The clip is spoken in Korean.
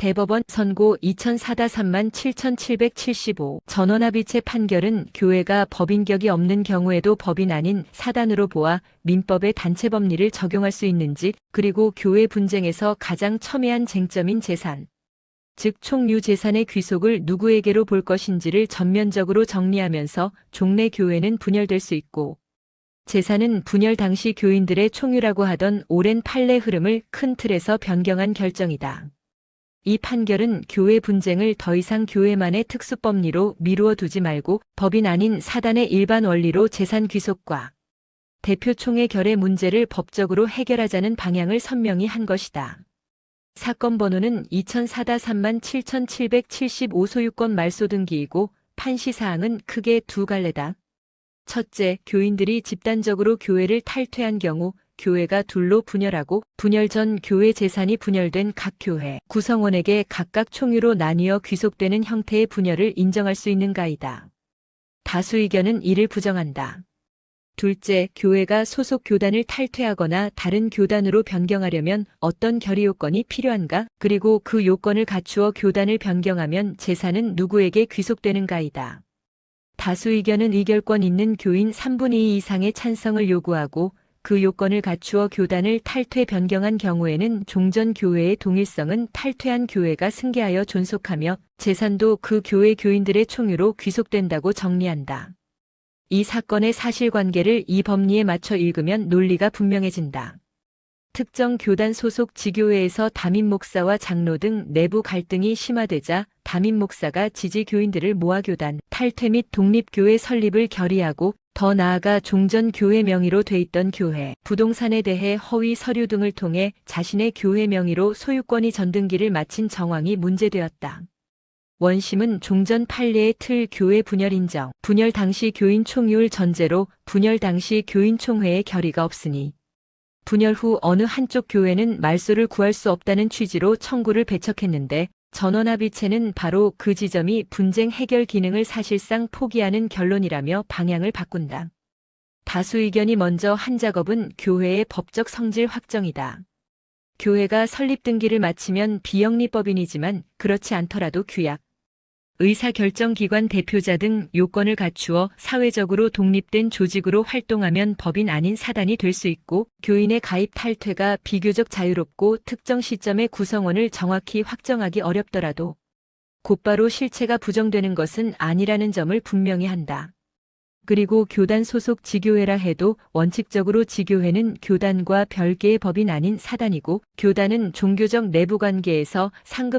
대법원 선고 2004-3만 7775 전원합의체 판결은 교회가 법인격이 없는 경우에도 법인 아닌 사단으로 보아 민법의 단체 법리를 적용할 수 있는지 그리고 교회 분쟁에서 가장 첨예한 쟁점인 재산 즉 총유 재산의 귀속을 누구에게로 볼 것인지를 전면적으로 정리하면서 종래 교회는 분열될 수 있고 재산은 분열 당시 교인들의 총유라고 하던 오랜 판례 흐름을 큰 틀에서 변경한 결정이다. 이 판결은 교회 분쟁을 더 이상 교회만의 특수법리로 미루어 두지 말고 법인 아닌 사단의 일반 원리로 재산 귀속과 대표총회 결의 문제를 법적으로 해결하자는 방향을 선명히 한 것이다. 사건 번호는 2004-3만 7775 소유권 말소 등기이고 판시 사항은 크게 두 갈래다. 첫째, 교인들이 집단적으로 교회를 탈퇴한 경우 교회가 둘로 분열하고 분열 전 교회 재산이 분열된 각 교회 구성원에게 각각 총유로 나뉘어 귀속되는 형태의 분열을 인정할 수 있는가이다. 다수 의견은 이를 부정한다. 둘째, 교회가 소속 교단을 탈퇴하거나 다른 교단으로 변경하려면 어떤 결의 요건이 필요한가? 그리고 그 요건을 갖추어 교단을 변경하면 재산은 누구에게 귀속되는가이다. 다수 의견은 의결권 있는 교인 3분의 2 이상의 찬성을 요구하고 그 요건을 갖추어 교단을 탈퇴 변경한 경우에는 종전 교회의 동일성은 탈퇴한 교회가 승계하여 존속하며 재산도 그 교회 교인들의 총유로 귀속된다고 정리한다. 이 사건의 사실관계를 이 법리에 맞춰 읽으면 논리가 분명해진다. 특정 교단 소속 지교회에서 담임 목사와 장로 등 내부 갈등이 심화되자 담임 목사가 지지 교인들을 모아 교단 탈퇴 및 독립교회 설립을 결의하고 더 나아가 종전 교회 명의로 돼 있던 교회, 부동산에 대해 허위 서류 등을 통해 자신의 교회 명의로 소유권이 전등기를 마친 정황이 문제되었다. 원심은 종전 판례의 틀 교회 분열 인정, 분열 당시 교인 총유를 전제로 분열 당시 교인 총회의 결의가 없으니 분열 후 어느 한쪽 교회는 말소를 구할 수 없다는 취지로 청구를 배척했는데 전원합의체는 바로 그 지점이 분쟁 해결 기능을 사실상 포기하는 결론이라며 방향을 바꾼다. 다수 의견이 먼저 한 작업은 교회의 법적 성질 확정이다. 교회가 설립 등기를 마치면 비영리법인이지만 그렇지 않더라도 규약, 의사결정기관 대표자 등 요건을 갖추어 사회적으로 독립된 조직으로 활동하면 법인 아닌 사단이 될 수 있고 교인의 가입 탈퇴가 비교적 자유롭고 특정 시점의 구성원을 정확히 확정하기 어렵더라도 곧바로 실체가 부정되는 것은 아니라는 점을 분명히 한다. 그리고 교단 소속 지교회라 해도 원칙적으로 지교회는 교단과 별개의 법인 아닌 사단이고 교단은 종교적 내부 관계에서 상급